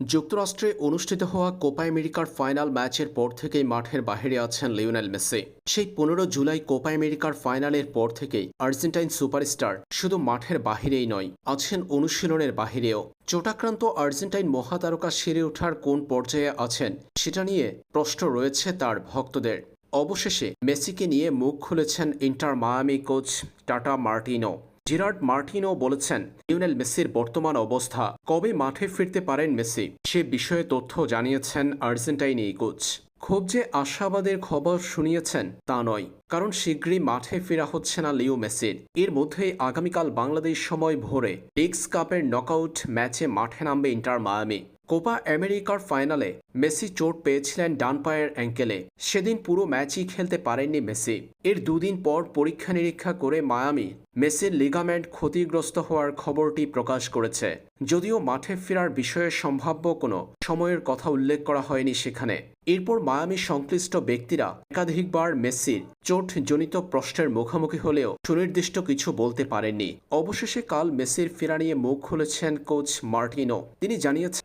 যুক্তরাষ্ট্রে অনুষ্ঠিত হওয়া কোপা আমেরিকার ফাইনাল ম্যাচের পর থেকেই মাঠের বাহিরে আছেন লিওনেল মেসি। সেই পনেরো জুলাই কোপা আমেরিকার ফাইনালের পর থেকেই আর্জেন্টাইন সুপারস্টার শুধু মাঠের বাহিরেই নয়, আছেন অনুশীলনের বাহিরেও। চোটাক্রান্ত আর্জেন্টাইন মহাতারকা সেরে ওঠার কোন পর্যায়ে আছেন, সেটা নিয়ে প্রশ্ন রয়েছে তার ভক্তদের। অবশেষে মেসিকে নিয়ে মুখ খুলেছেন Inter Miami coach Tata Martino. Gerard মার্টিনও বলেছেন, লিওনেল মেসির বর্তমান অবস্থা, কবে মাঠে ফিরতে পারেন মেসি, সে বিষয়ে তথ্য জানিয়েছেন আর্জেন্টাইন কোচ। খুব যে আশাবাদের খবর শুনিয়েছেন, তা নয়, কারণ শীঘ্রই মাঠে ফেরা হচ্ছে না লিও মেসির এর মধ্যেই আগামীকাল বাংলাদেশ সময় ভোরে লিগস কাপের নকআউট ম্যাচে মাঠে নামবে ইন্টার মায়ামি। কোপা আমেরিকার ফাইনালে মেসি চোট পেয়েছিলেন ডান পায়ের অ্যাঙ্কেলে। সেদিন পুরো ম্যাচই খেলতে পারেননি মেসি। এর দুদিন পর পরীক্ষা নিরীক্ষা করে মায়ামি মেসির লিগামেন্ট ক্ষতিগ্রস্ত হওয়ার খবরটি প্রকাশ করেছে। যদিও মাঠে ফেরার বিষয়ে সম্ভাব্য কোনো সময়ের কথা উল্লেখ করা হয়নি সেখানে। এরপর মায়ামি সংশ্লিষ্ট ব্যক্তিরা একাধিকবার মেসির চোটজনিত প্রশ্নের মুখোমুখি হলেও সুনির্দিষ্ট কিছু বলতে পারেননি। অবশেষে কাল মেসির ফেরা নিয়ে মুখ খুলেছেন কোচ মার্টিনো। তিনি জানিয়েছেন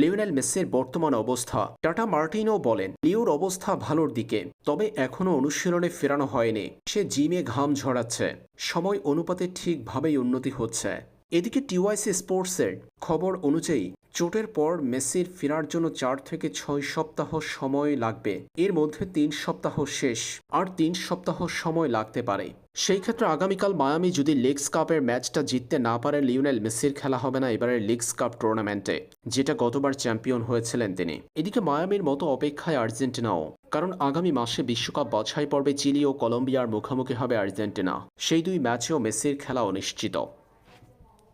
লিওনেল মেসের বর্তমান অবস্থা। টাটা মার্টিনও বলেন, লিওর অবস্থা ভালোর দিকে, তবে এখনও অনুশীলনে ফেরানো হয়নি। সে জিমে ঘাম ঝরাচ্ছে। সময় অনুপাতে ঠিকভাবেই উন্নতি হচ্ছে। এদিকে টিওয়াইসি স্পোর্টসের খবর অনুযায়ী চোটের পর মেসির ফেরার জন্য চার থেকে ছয় সপ্তাহ সময় লাগবে। এর মধ্যে তিন সপ্তাহ শেষ, আর তিন সপ্তাহ সময় লাগতে পারে। সেই ক্ষেত্রে আগামীকাল মায়ামি যদি লিগস কাপের ম্যাচটা জিততে না পারে, লিওনেল মেসির খেলা হবে না এবারের লিগস কাপ টুর্নামেন্টে, যেটা গতবার চ্যাম্পিয়ন হয়েছিলেন তিনি। এদিকে মায়ামির মতো অপেক্ষায় আর্জেন্টিনাও, কারণ আগামী মাসে বিশ্বকাপ বাছাই পর্বে চিলি ও কলম্বিয়ার মুখোমুখি হবে আর্জেন্টিনা। সেই দুই ম্যাচেও মেসির খেলা অনিশ্চিত।